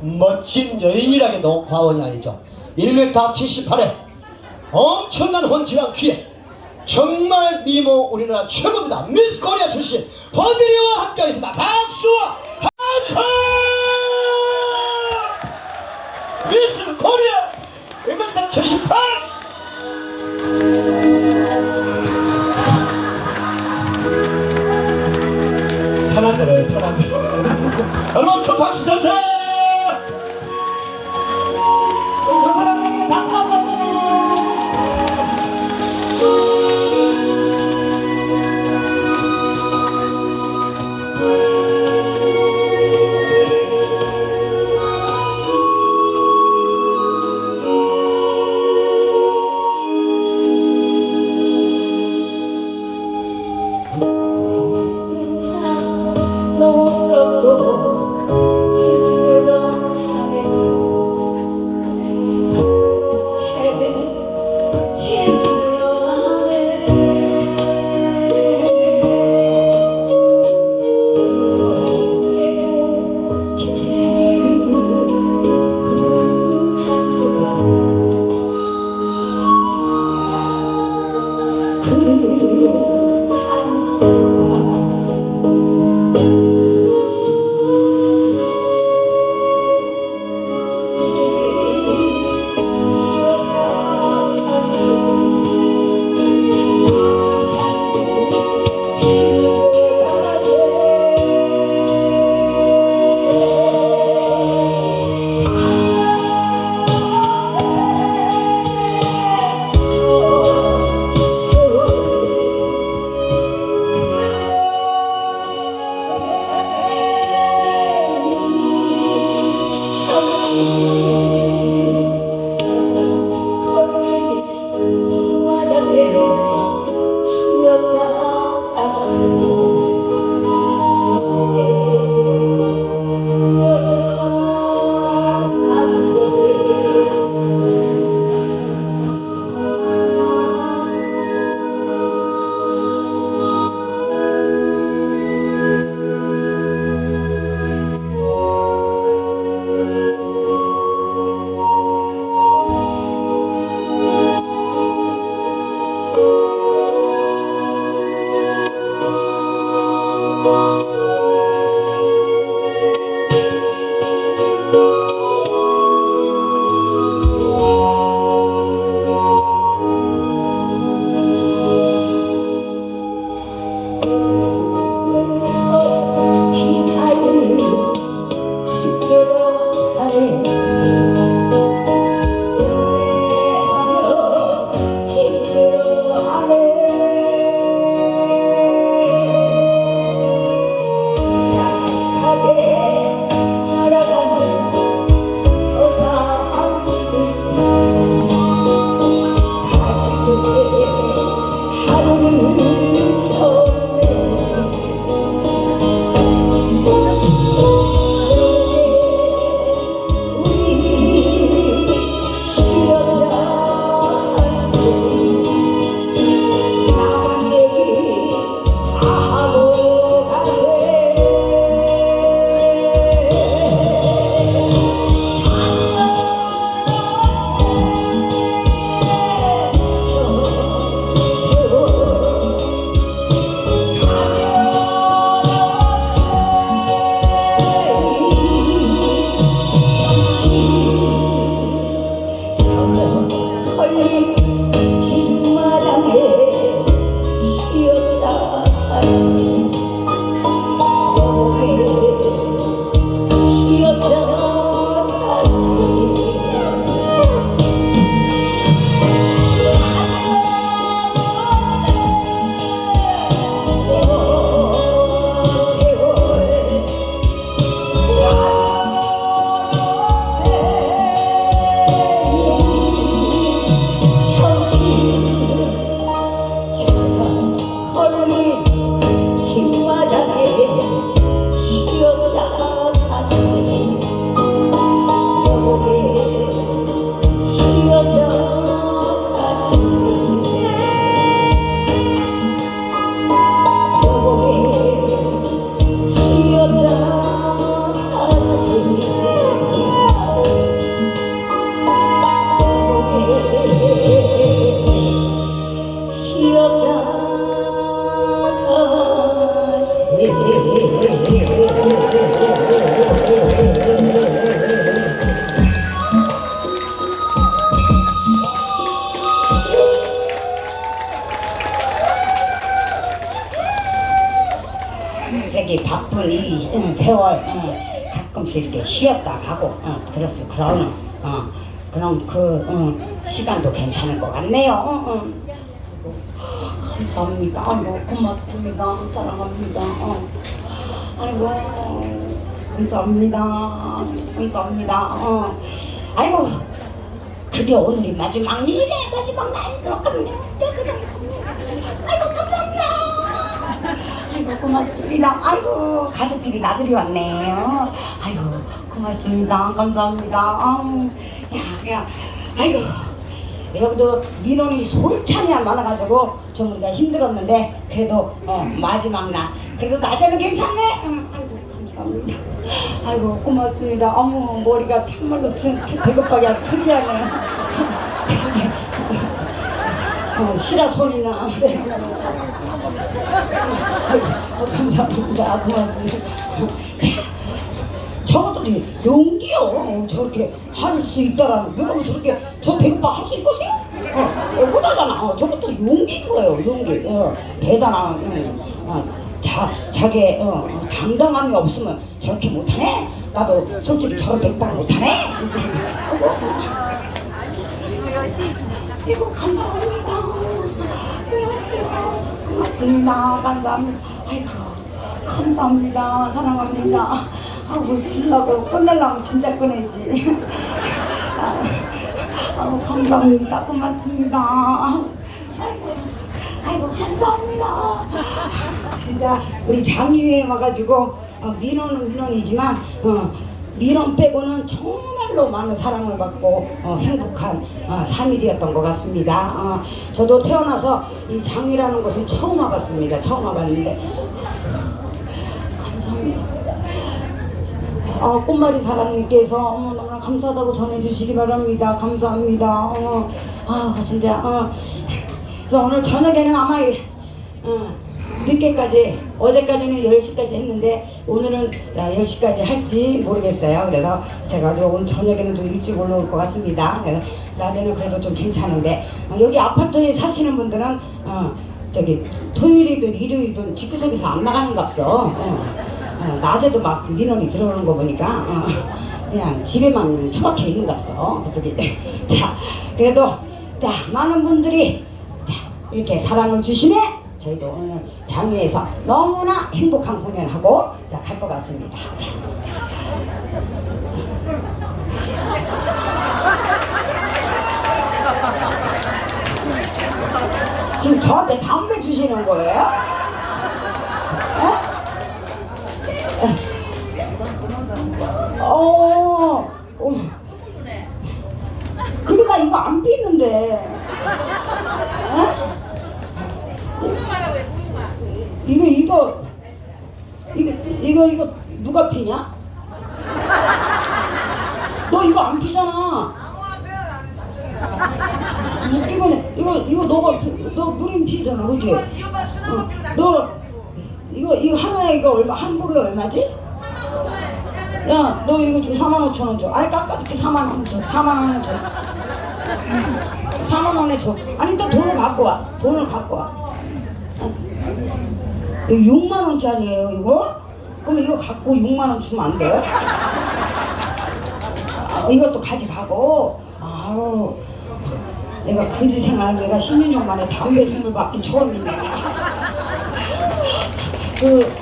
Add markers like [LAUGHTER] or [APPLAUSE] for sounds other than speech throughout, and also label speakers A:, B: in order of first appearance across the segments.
A: 멋진 여인이라기도 과언이 아니죠. 1m 78에 엄청난 훤칠한 귀에 정말 미모 우리나라 최고입니다. 미스 코리아 출신 버드리와 함께하겠습니다. 박수와 함성! 미스 코리아 1m 78! 편한 대로 편한 대로 여러분 큰 박수 주세요! 감사합니다. 아이고 고맙습니다. 사랑합니다. 어. 아이고 감사합니다. 감사합니다. 어. 아이고 그게 오늘이 마지막 일이래 마지막 날이라고 아이고 감사합니다. 아이고 고맙습니다. 아이고 가족끼리 나들이 왔네요. 아이고 고맙습니다. 감사합니다. 야, 야, 아이고 여기도 민원이 솔찬히 안 많아가지고 좀 우리가 힘들었는데 그래도 어, 마지막 날 그래도 낮에는 괜찮네. 음, 아이고 감사합니다. 아이고 고맙습니다. 어머 머리가 참말로 대급하게 아주 특이하네요. [LAUGHS] 어, 시라 소리나. 네. 아이고, 어, 감사합니다. 고맙습니다. 자, 저것들이 용기요. 어, 저렇게 할 수 있다라는 여러분 저렇게 저 대박 할수 있겠어요? 어, 어, 못하잖아. 어, 저것도 용기인 거예요. 용기. 어, 대단한 어, 어, 자 자기 어, 어, 당당함이 없으면 저렇게 못하네. 나도 솔직히 저런 대박 못하네. 이거 감사합니다. 안녕하세요. 고맙습니다. 감사합니다. 아이고, 감사합니다. 사랑합니다. 아이고, 질라고 끝내려면 진짜 꺼내지. [LAUGHS] 아이고, 감사합니다. 고맙습니다. 아이고, 아이고, 감사합니다. 진짜 우리 장유에 와가지고 어, 민원은 민원이지만 어, 민원 빼고는 정말로 많은 사랑을 받고 어, 행복한 어, 3일이었던 것 같습니다. 어, 저도 태어나서 이 장이라는 곳을 처음 와봤습니다. 처음 와봤는데 감사합니다. 어, 꽃말이 사랑님께서 어머 너무나 감사하다고 전해주시기 바랍니다. 감사합니다. 어, 아 진짜 어. 그래서 오늘 저녁에는 아마 이- 어, 늦게까지 어제까지는 10시까지 했는데 오늘은 10시까지 할지 모르겠어요. 그래서 제가 좀 오늘 저녁에는 좀 일찍 올라올 것 같습니다. 그래서 낮에는 그래도 좀 괜찮은데 어, 여기 아파트에 사시는 분들은 어, 저기 토요일이든 일요일이든 집구석에서 안 나가는 값어. 어, 어, 낮에도 막 민원이 들어오는 거 보니까 어, 그냥 집에만 처박혀 있는 값어. 그래서 이게 자 그래도 자 많은 분들이 자, 이렇게 사랑을 주시네. 저희도 오늘 장위에서 너무나 행복한 공연하고 갈 것 같습니다. 자. 지금 저한테 담배 주시는 거예요? 어? 어, 어. 근데 나 이거 안 피는데. 어? 이거 이거 이거 이거 이거 누가 피냐? 너 이거 안 피잖아. 웃기고네. 이거 이거 너가 피, 너 무림 피잖아, 그지? 어, 너 이거 이거 하나에 이거 얼마 한 보루에 얼마지? 야, 너 이거 지금 4만 5천 원 줘. 아니 깎아줄게 4만 원 줘. 4만 원 줘. 4만 원에 줘. 아니 너 돈을 갖고 와. 돈을 갖고 와. 이거 6만 원짜리예요 이거? 그럼 이거 갖고 6만 원 주면 안 돼요? 아, 이것도 가져가고 아우 내가 그지 생활 내가 16년 만에 담배 선물 받기 처음이네 그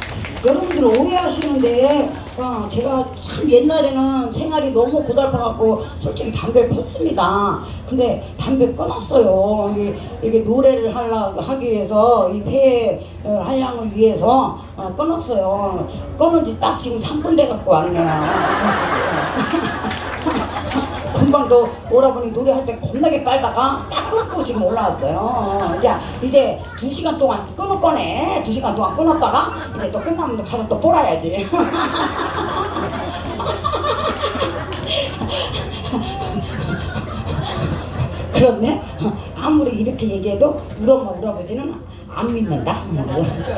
A: 여러분들 오해하시는데 어, 제가 참 옛날에는 생활이 너무 고달파갖고 솔직히 담배를 폈습니다. 근데 담배 끊었어요. 이게, 이게 노래를 하려 하기 위해서 이폐 어, 한량을 위해서 어, 끊었어요. 끊은 지 딱 지금 3분 돼 갖고 왔네요. 금방 또 오라버니 노래할 때 겁나게 빨다가 딱 끊고 지금 올라왔어요. 어, 이제 이제 두 시간 동안 끊을 거네. 두 시간 동안 끊었다가 이제 또 끝나면 또 가서 또 뽑아야지. [LAUGHS] 그렇네. 아무리 이렇게 얘기해도 우리 엄마 우리 아버지는 안 믿는다.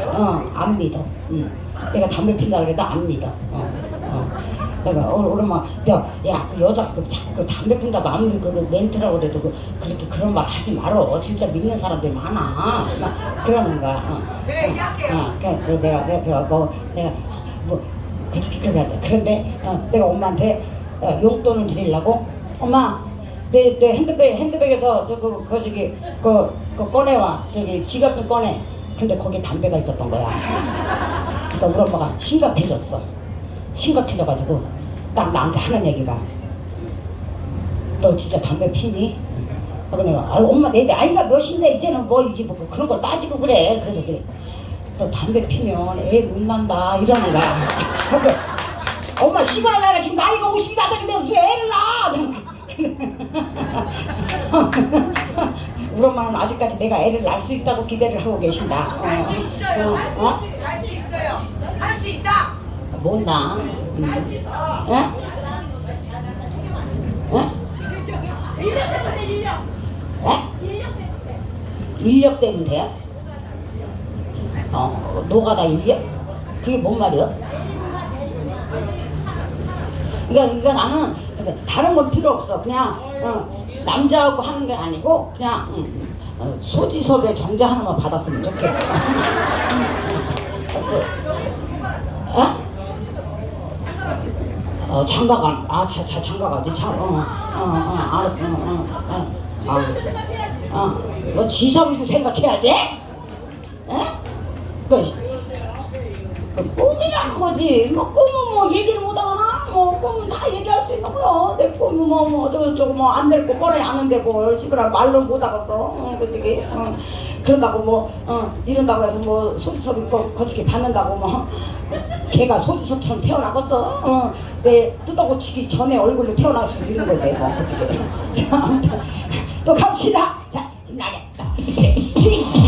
A: 어, 안 믿어. 응. 내가 담배 피다 그래도 안 믿어. 어, 어. 내가 어, 우리 엄마 내가 야그 여자 그 그 담배 핀다고 아무리 그, 그 멘트라고 그래도 그, 그렇게 그런 말 하지 말어. 진짜 믿는 사람들 많아. 막 그러는 거야. 어, 어, 어, 그래, 그래 내가 내가 그, 뭐 내가 뭐 그치 그래 그런데 어, 내가 엄마한테 어, 용돈을 드리려고? 엄마 내, 내 핸드백 핸드백에서 저그 그 저기 그, 그 꺼내와. 저기 지갑 좀 꺼내. 근데 거기에 담배가 있었던 거야. 그러니까 우리 엄마가 심각해졌어 심각해져가지고 딱 나한테 하는 얘기가 너 진짜 담배 피니? 그래서 내가 아 엄마 내 나이가 몇인데 이제는 뭐 이제 뭐 그런 걸 따지고 그래 그래서 그래 너 담배 피면 애 못 난다 이러는 거야 그래서 엄마 시발 나가 지금 나이가 50이 나다는데 무슨 애를 낳아 [LAUGHS] 우리 엄마는 아직까지 내가 애를 낳을 수 있다고 기대를 하고 계신다
B: 할수 있어요.
A: 어? 어?
B: 할수 있어요. 할 수 있다. 수 있어.
A: 어? 어?
B: 1년 때문에 1년.
A: 어? 인력 때문에 돼요? 어, 노가다 인력? 그게 뭔 말이야? 그러니까, 그러니까 나는 다른 건 필요 없어. 그냥 어, 남자하고 하는 게 아니고 그냥 음, 어, 소지섭의 정자 하나만 받았으면 좋겠어. [LAUGHS] 어? 어, 장가 가, 아, 자, 자, 장가 가지, 참, 어, 어, 어, 알았어, 어, 어, 어, 알았어. 어, 뭐 지섭이도 생각해야지. 에? 그, 그 꿈이라는 거지. 뭐 꿈은 뭐 얘기를 못하 뭐 꿈은 다 얘기할 수 있는 거야. 내 꿈은 뭐, 뭐, 저거 뭐, 안 될거 뻔히 아는데 뭐, 시끄러 말로 못하겠어. 어, 그치? 어, 그런다고 뭐, 어, 이런다고 해서 뭐, 소지섭이 거, 거치게 받는다고 뭐, 걔가 소지섭처럼 태어나겠어. 어, 내 뜯어고치기 전에 얼굴로 태어날 수도 있는 건데, 뭐, 그치? 또 갑시다. 자, 나겠다.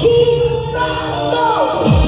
A: She didn't know.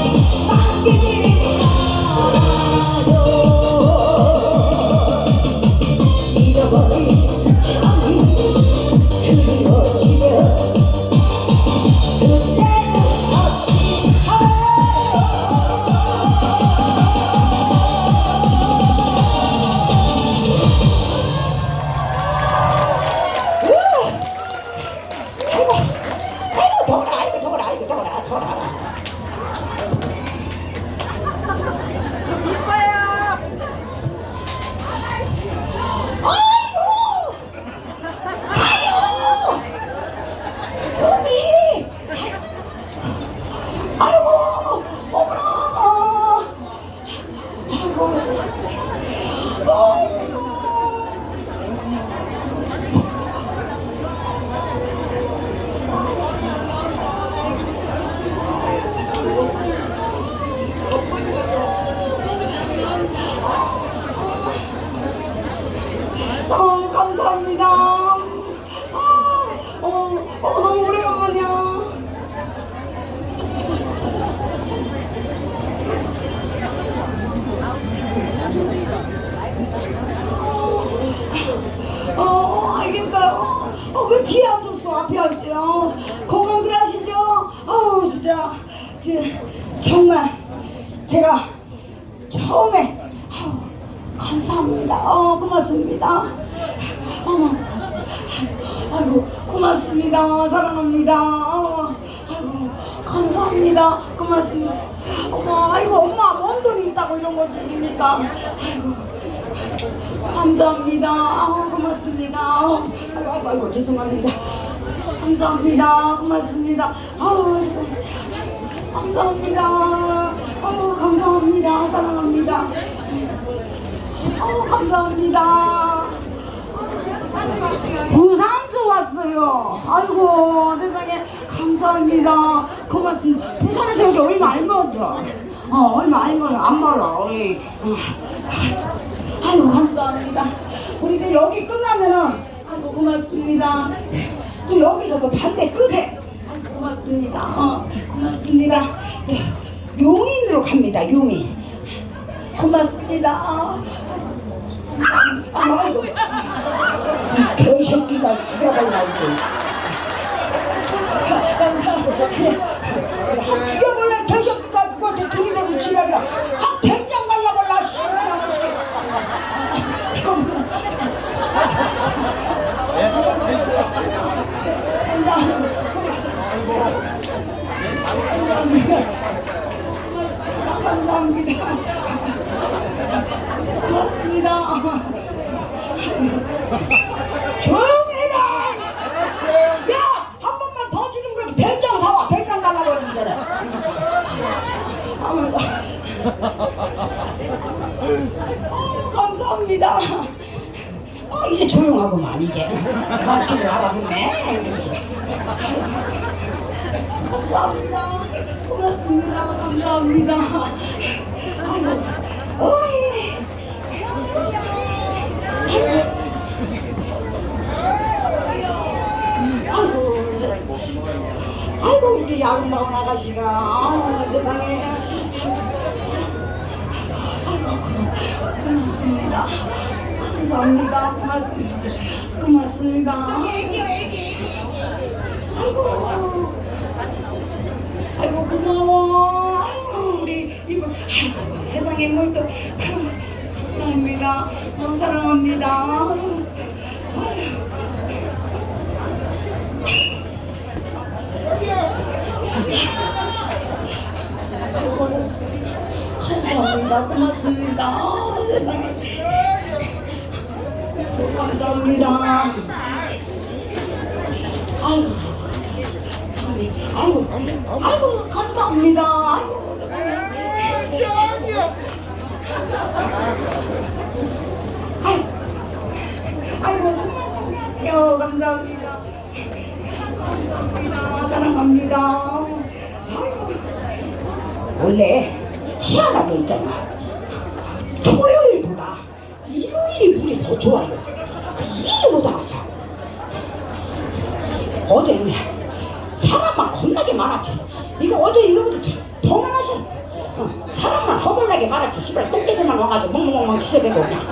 A: 처음에 아우, 감사합니다. 어, 고맙습니다. 어머, 아이고, 고맙습니다. 사랑합니다. 어, 아이고, 감사합니다. 고맙습니다. 어머, 아이고, 엄마, 뭔 돈이 있다고 이런 거 주십니까? 아이고. 감사합니다. 아우, 고맙습니다. 아우, 아이고, 아이고, 죄송합니다. 감사합니다. 고맙습니다. 아우. 감사합니다. 아우, 감사합니다. 사랑합니다. 아우, 감사합니다. 부산서 왔어요. 아이고, 세상에. 감사합니다. 고맙습니다. 부산에서 여기 얼마 안 먹었어. 어, 얼마 안 먹어. 안 먹어. 어이. 어. 아이고 감사합니다. 우리 이제 여기 끝나면은 아이고 고맙습니다. 또 여기서 또 반대 끝에 고맙습니다. 어, 고맙습니다. 네, 용인으로 갑니다. 용인. 고맙습니다. 아, 개새끼가 죽여버려야지. 확 죽여버려 개새끼가 누구한테 들이대고 지랄이야. 확 된장 말라버려. 씨. 감사합니다. 고맙습니다. 조용해라! 야! 한 번만 더 주는 거지. 된장 사와. 된장 달라고 진짜래. 아무 어, 감사합니다. 어, 이제 조용하고만 이제 말귀를 알아듣네. 감사합니다. 고맙습니다. 감사합니다. 아이고, 이렇게 아름다운 아가씨가 아우 세상에. 고맙습니다. 감사합니다. 고맙습니다. 고맙습니다.
B: 애기요 애기.
A: 아이고, 아이고 아이고 세상에 뭘 또, 아이고, 감사합니다. 너무 사랑합니다. 아이고. 아이고, 감사합니다. 고맙습니다. 아, 세상에. 감사합니다. 아이고. 아이고, 아이고, 감사합니다. 아이고, 아이고, 아이고, 안녕하세요. 감사합니다. 감사합니다. 사랑합니다. 아이고, 원래 희한하게 있잖아. 토요일보다 일요일이 물이 더 좋아요. 그못 알아서. 어제 사람만 겁나게 많았지. 이거 어제 더- 더 많았어. 어, 사람만 허벌나게 많았지. 시발 똥개들만 와가지고 멍멍멍멍 시작되고 그냥.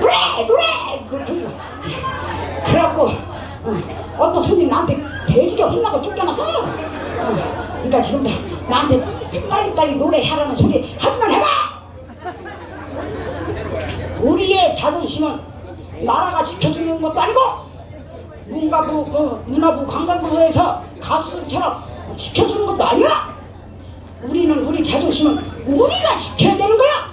A: 노래 노래 그렇게 그래갖고 어, 어떤 손님 나한테 돼지게 혼나고 쫓겨났어. 어, 그러니까 지금 나한테 빨리빨리 노래하라는 소리 한 번 해봐. 우리의 자존심은 나라가 지켜주는 것도 아니고 문가부, 어, 문화부, 관광부에서 가수들처럼 지켜주는 것도 아니야. 우리는 우리 자존심은 우리가 지켜야 되는 거야.